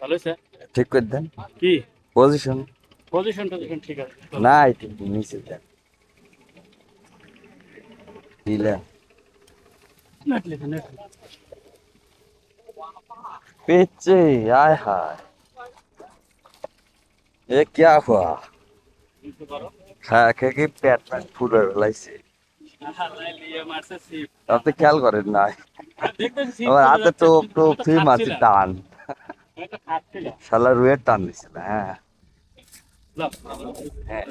ভালো হয়েছে ঠিক করে দেন কি পজিশন পজিশন টজিশন ঠিক আছে না এটি নিচে দেন দিলেন নেট লিখে নেট पीछे आय हाय ये क्या हुआ লিখতে পারো খা খেয়ে কি পেট আপনি খেয়াল করেন না। দেখতেছি আমার হাতে তো তো ফ্রি মাছি টান। শালা রুয়ের টান দিছিল হ্যাঁ। হ্যাঁ।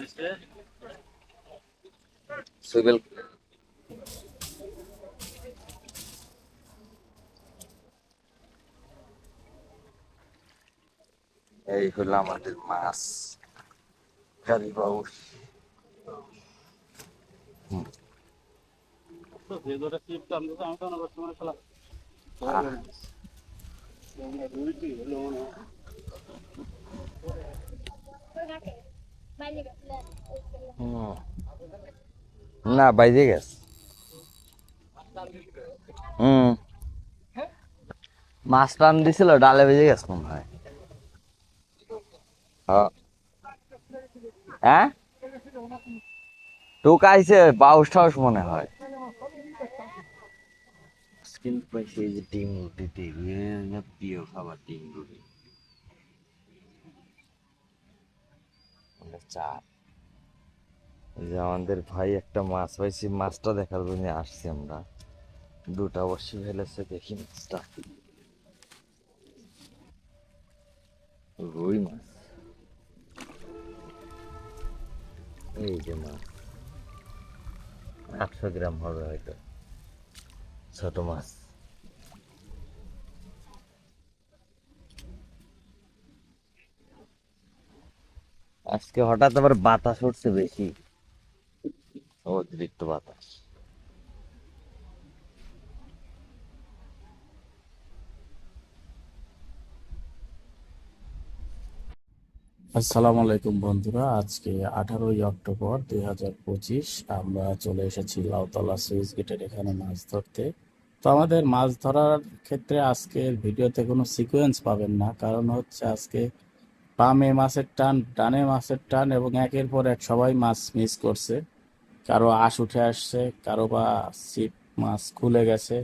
এই হলো আমাদের মাছ। গাড়ি বাউস তো যে ধরে সিপ তো আমরা তো আমি তো না না গেছে। হুম। মাছ টান দিছিল, ডালে বেজে গেছে মনে হয়। হ্যাঁ। হ্যাঁ? টুকাইছে বাউস টাউস মনে হয়। স্কিন পাইছে এই যে ডিম রুটি দিয়ে প্রিয় খাবার ডিম রুটি। চাপ যে আমাদের ভাই একটা মাছ পাইছি মাছটা দেখার জন্য আসছি আমরা। দুটা অবশ্যই ফেলেছে, দেখি মাছটা। রুই মাছ। এই যে মাছ। আটশো গ্রাম হবে হয়তো। ছোট মাছ আজকে হঠাৎ আবার বাতাস উঠছে বেশি। অতিরিক্ত বাতাস। আসসালামু আলাইকুম বন্ধুরা, আজকে আঠারোই অক্টোবর দুই হাজার পঁচিশ, আমরা চলে এসেছি লাউতলা সুইচ গেটের এখানে মাছ ধরতে। তো আমাদের মাছ ধরার ক্ষেত্রে আজকের ভিডিওতে কোনো সিকোয়েন্স পাবেন না। কারণ হচ্ছে আজকে বামে মাছের টান, ডানে মাছের টান এবং একের পর এক সবাই মাছ মিস করছে। কারও আশ উঠে আসছে, কারও বা ছিপ মাছ খুলে গেছে।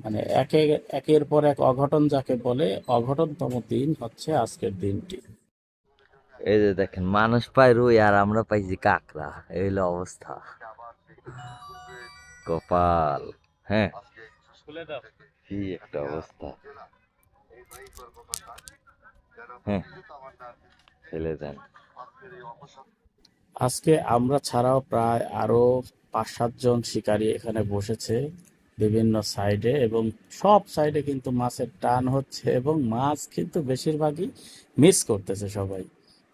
মানে একে, একের পর এক অঘটন যাকে বলে, অঘটনতম দিন হচ্ছে আজকের দিনটি। এই যে দেখেন, মানুষ পায় রুই আর আমরা পাইছি কাকড়া। এই হলো অবস্থা। কপাল হ্যাঁ? খুলে দাও। কি একটা অবস্থা। হ্যাঁ ফেলে দেন। আজকে আমরা ছাড়াও প্রায় আরও পাঁচ সাতজন শিকারী এখানে বসেছে বিভিন্ন সাইডে এবং সব সাইডে কিন্তু মাছের টান হচ্ছে এবং মাছ কিন্তু বেশিরভাগই মিস করতেছে সবাই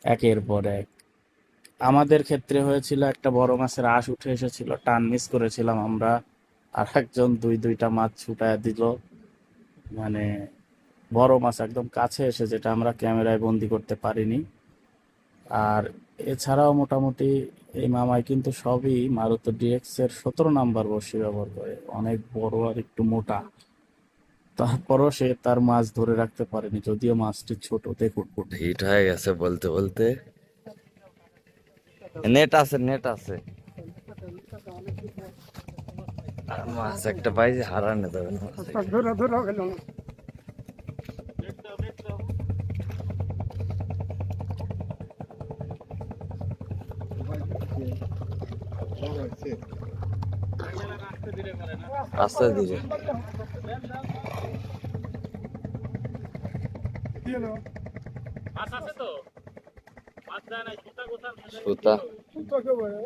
একের পর এক। আমাদের ক্ষেত্রে হয়েছিল একটা বড় মাছের আশ উঠে এসেছিল টান মিস করেছিলাম আমরা। আর একজন দুই দুইটা মাছ ছুটায় দিল। মানে বড় মাছ একদম কাছে এসে যেটা আমরা ক্যামেরায় বন্দি করতে পারিনি। আর এছাড়াও মোটামুটি এই মামাই কিন্তু সবই মারুতি ডিএক্স এর সতেরো নাম্বার বর্ষি ব্যবহার করে। অনেক বড় আর একটু মোটা। তারপরও সে তার মাছ ধরে রাখতে পারেনি, যদিও মাছটি ছোট। দেখুন। হিট হয়ে গেছে বলতে বলতে। নেট আছে নেট আছে। মাছ একটা পাইছি হারানো যাবে না। ধীরে সুতা মাছ আছে মাছ যাবে না নাকি? আপনি আস্তে আস্তে মাছ যাবে বলে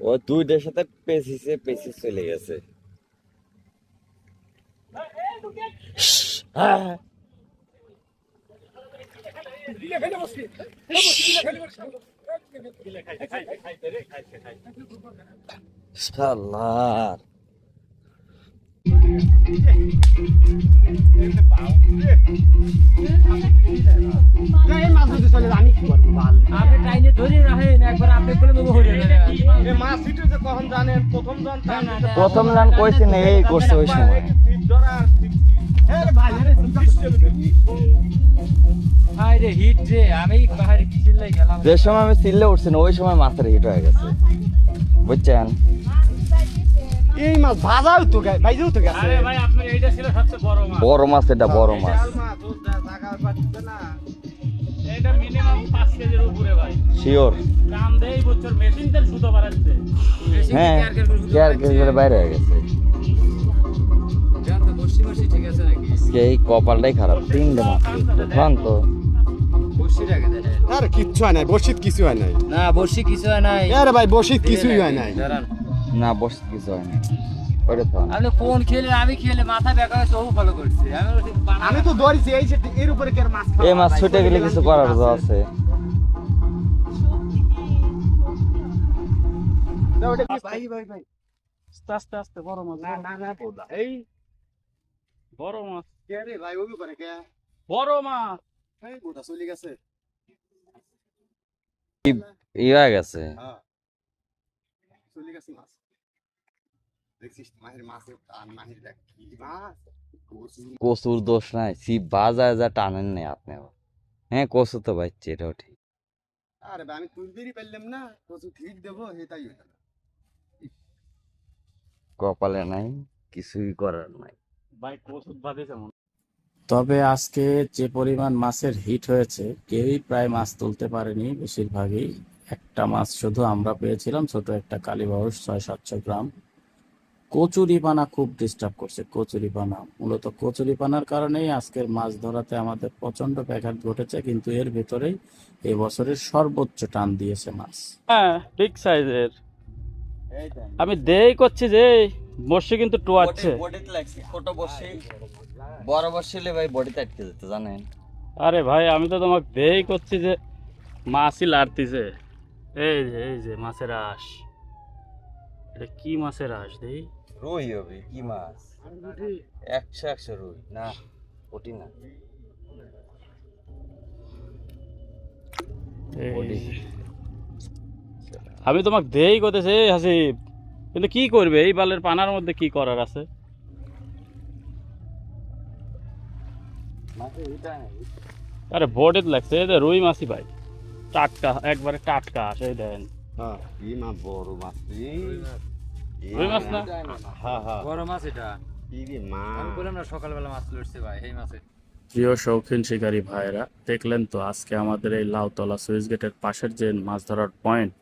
ও দুইটার সাথে পেছিছে পেছি চলে গেছে। হ্যাঁ প্রথম জন কইছে না, এই করছে ওই সময়। যে সময় আমি সিললে উঠছি না, ওই সময় মাছের হিট হয়ে গেছে। বুঝছেন? এই মাছ ভাজাও তো গায় ভাইজাও তো গেছে আরে ভাই আপনার এইটা ছিল সবচেয়ে বড় মাছ। বড় মাছ এটা বড় মাছ। মাছ ও জায়গা পাচ্ছে না। এটা মিনিমাম পাঁচ কেজির উপরে ভাই। শিওর দাম দেয় বছর মেশিন তেল সুতো বাড়াচ্ছে। হ্যাঁ কেয়ার কেয়ার করে বাইরে হয়ে গেছে। এই কপালটাই খারাপ তিনটে মাছ। তো। বসি রাখে দেন। আরে কিচ্ছু হয় নাই বসিত কিছু হয় নাই। না বসি কিছু হয় নাই। আরে ভাই বসিত কিছুই হয় নাই। দাঁড়ান। না বসে কিছু হয় না ওইটা তো আপনি কোন খেলে আমি খেলে মাথা করছে। আমি তো ধরেছি এই যে এর উপরে কে মাছ এই মাছ ছুটে গেলে কিছু করার তো আছে। ভাই ভাই ভাই। আস্তে আস্তে আস্তে বড় মাছ না না না এই। বড় মাছ। কে রে ভাই ওই উপরে কে? বড় মাছ। এই পোদা চলে গেছে। ই গেছে। হ্যাঁ। চলে গেছে মাছ। দেখছিস মাছের মাছের টান মাছের দেখ কি মাছ? কচুর দোষ নাই সিপ বাজায় যা টানেন নেই আপনি আবার। হ্যাঁ কচু তো বাচ্চা এটাও ঠিক। আরে ভাই আমি তুলতেই পারলাম না কচু ঠিক দেবো সেটাই কপালে নাই কিছুই করার নাই। ভাই তবে আজকে যে পরিমাণ মাছের হিট হয়েছে কেউই প্রায় মাছ তুলতে পারেনি বেশিরভাগই। একটা মাছ শুধু আমরা পেয়েছিলাম ছোট একটা কালীবাউস ছয় সাতশো গ্রাম। কচুরিপানা খুব ডিস্টার্ব করছে কচুরিপানা। মূলত কচুরিপানার কারণেই আজকের মাছ ধরাতে আমাদের প্রচণ্ড ব্যাঘাত ঘটেছে কিন্তু এর ভেতরেই এই বছরের সর্বোচ্চ টান দিয়েছে মাছ। হ্যাঁ বিগ সাইজের। আমি দেই করছি যে বর্ষি কিন্তু টোয়াচ্ছে। বডিতে লাগছে ছোট বসি বড় বসিলে ভাই বডিতে আটকে যেত জানেন। আরে ভাই আমি তো তোমাকে দেই করছি যে মাছই লাড়তিছে। এই যে এই যে মাছের আঁশ। এটা কি মাছের আঁশ দেই? রুই হবে কি মাছ? একশো একশো রুই। না ওটি না। আমি তোমাকে দেই করতেছে এই হাসিব। কিন্তু কি করবে? এই বালের পানার মধ্যে কি করার আছে? আরে বডিত লাগছে এই রুই মাছই ভাই। টাটকা একবারে টাটকা সেই দেন। হ্যাঁ এই মাছ বড় মাছ। রুই মাছ না? হ্যাঁ হ্যাঁ বড় মাছ এটা। এই মাছ আমি বললাম না সকালবেলা মাছ লড়ছে ভাই এই মাছে। প্রিয় শৌখিন শিকারী ভাইরা দেখলেন তো আজকে আমাদের এই লাউতলা সুইচ গেটের পাশের যে মাছ ধরার পয়েন্ট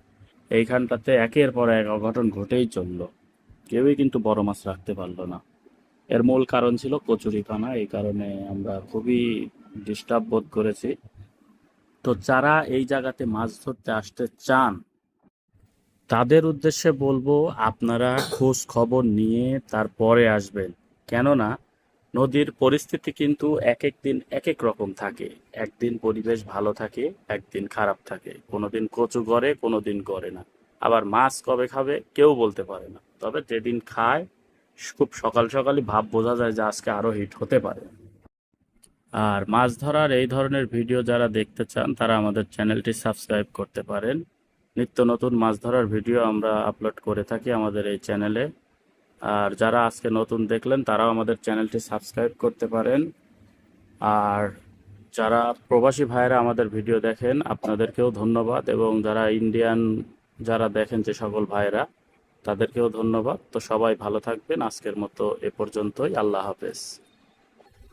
এইখানটাতে একের পর এক অঘটন ঘটেই চলল। কেউই কিন্তু বড় মাছ রাখতে পারল না। এর মূল কারণ ছিল কচুরিপানা এই কারণে আমরা খুবই ডিস্টার্ব বোধ করেছি। তো যারা এই জায়গাতে মাছ ধরতে আসতে চান তাদের উদ্দেশ্যে বলব, আপনারা খোঁজ খবর নিয়ে তারপরে আসবেন। কেননা, নদীর পরিস্থিতি কিন্তু এক এক দিন এক এক রকম থাকে। একদিন পরিবেশ ভালো থাকে, একদিন খারাপ থাকে। কোনোদিন কচু গড়ে, কোনোদিন গড়ে না। আবার মাছ কবে খাবে, কেউ বলতে পারে না। তবে যেদিন খায়, খুব সকাল সকালই ভাব বোঝা যায় যে আজকে আরও হিট হতে পারে। আর মাছ ধরার এই ধরনের ভিডিও যারা দেখতে চান, তারা আমাদের চ্যানেলটি সাবস্ক্রাইব করতে পারেন। নিত্য নতুন মাছ ধরার ভিডিও আমরা আপলোড করে থাকি আমাদের এই চ্যানেলে আর যারা আজকে নতুন দেখলেন, তারাও আমাদের চ্যানেলটি সাবস্ক্রাইব করতে পারেন। আর যারা প্রবাসী ভাইয়েরা আমাদের ভিডিও দেখেন, আপনাদেরকেও ধন্যবাদ। এবং যারা ইন্ডিয়ান যারা দেখেন, যে সকল ভাইয়েরা, তাদেরকেও ধন্যবাদ। তো সবাই ভালো থাকবেন। আজকের মতো এ পর্যন্তই। আল্লাহ হাফেজ।